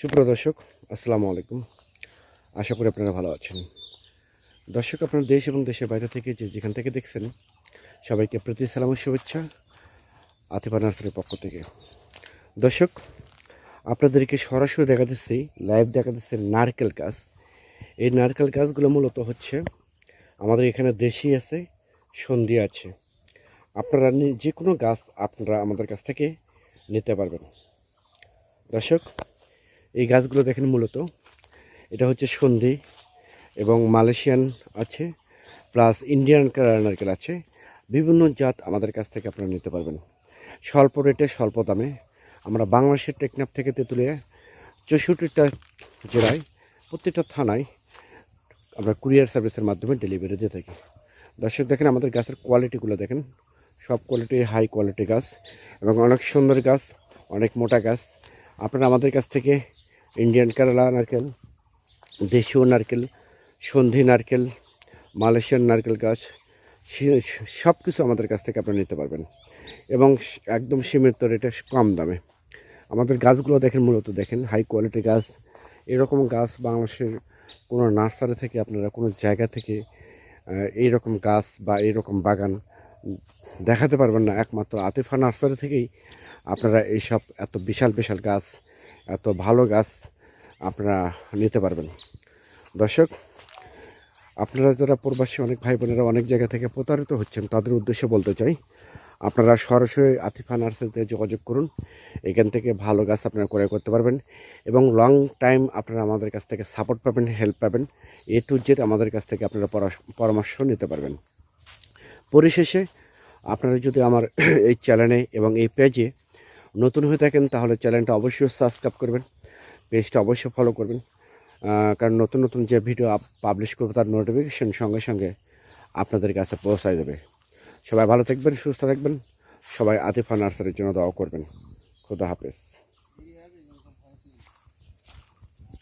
সুপ্রিয় দর্শক, আসসালামু আলাইকুম। আশা করি আপনারা ভালো আছেন। দর্শক, আপনার দেশ এবং দেশের বাইরে থেকে যে যেখান থেকে দেখছেন, সবাইকে প্রতি সালাম শুভেচ্ছা আতিফা নার্সারির পক্ষ থেকে। দর্শক, আপনাদেরকে সরাসরি দেখা দিচ্ছি লাইভ দেখা দিচ্ছে নারকেল গাছ। এই নারকেল গাছগুলো মূলত হচ্ছে, আমাদের এখানে দেশি আছে সন্ধি আছে। আপনারা যে কোনো গাছ আপনারা আমাদের কাছ থেকে নিতে পারবেন। দর্শক এই গাছগুলো দেখেন মূলত। এটা হচ্ছে সন্ধি এবং মালয়েশিয়ান আছে, প্লাস ইন্ডিয়ান নারকেল আছে। বিভিন্ন জাত আমাদের কাছ থেকে আপনারা নিতে পারবেন। স্বল্প রেটে, স্বল্প দামে। আমরা বাংলাদেশের টেকনাফ থেকে তেঁতুলিয়া, চৌষট্টিটা জেলায়, প্রত্যেকটা থানায় আমরা কুরিয়ার সার্ভিসের মাধ্যমে ডেলিভারি দিয়ে থাকি। দর্শক, দেখেন আমাদের গাছের কোয়ালিটিগুলো দেখেন। সব কোয়ালিটির হাই কোয়ালিটি গাছ এবং অনেক সুন্দর গাছ, অনেক মোটা গাছ। আপনারা আমাদের কাছ থেকে ইন্ডিয়ান কেরালা নারকেল দেশীয় নারকেল সন্ধি নারকেল মালয়েশিয়ান নারকেল গাছ সব কিছু আমাদের কাছ থেকে আপনারা নিতে পারবেন। এবং একদম সীমিত রেটে কম দামে। আমাদের গাছগুলো দেখেন মূলত দেখেন হাই কোয়ালিটি গাছ। এরকম গাছ বাংলাদেশের কোনো নার্সারি থেকে আপনারা কোনো জায়গা থেকে আহ, এইরকম গাছ বা এইরকম বাগান দেখাতে পারবেন না। একমাত্র আতিফা নার্সারি থেকেই আপনারা এইসব এত বিশাল বিশাল গাছ এত ভালো গাছ আপনারা নিতে পারবেন। দর্শক, আপনারা যারা প্রবাসী, অনেক ভাই বোনেরা অনেক জায়গা থেকে প্রতারিত হচ্ছেন, তাদের উদ্দেশ্যে বলতে চাই, আপনারা সরাসরি আতিফা নার্সারিতে যোগাযোগ করুন। এখান থেকে ভালো গাছ আপনারা ক্রয় করতে পারবেন এবং লং টাইম আপনারা আমাদের কাছ থেকে সাপোর্ট পাবেন হেল্প পাবেন। এ টু জেড আমাদের কাছ থেকে আপনারা পরামর্শ নিতে পারবেন। পরিশেষে, আপনারা যদি আমার এই চ্যানেলে এবং এই পেজে নতুন হয়ে থাকেন, তাহলে চ্যানেলটা অবশ্যই সাবস্ক্রাইব করবেন। পেজটা অবশ্যই ফলো করবেন। কারণ নতুন নতুন যে ভিডিও পাবলিশ করব তার নোটিফিকেশন সঙ্গে সঙ্গে আপনাদের কাছে পৌঁছায় যাবে। সবাই ভালো থাকবেন, সুস্থ থাকবেন। সবাই আতিফা নার্সারির জন্য দাওয়া করবেন। খুদা হাফেজ।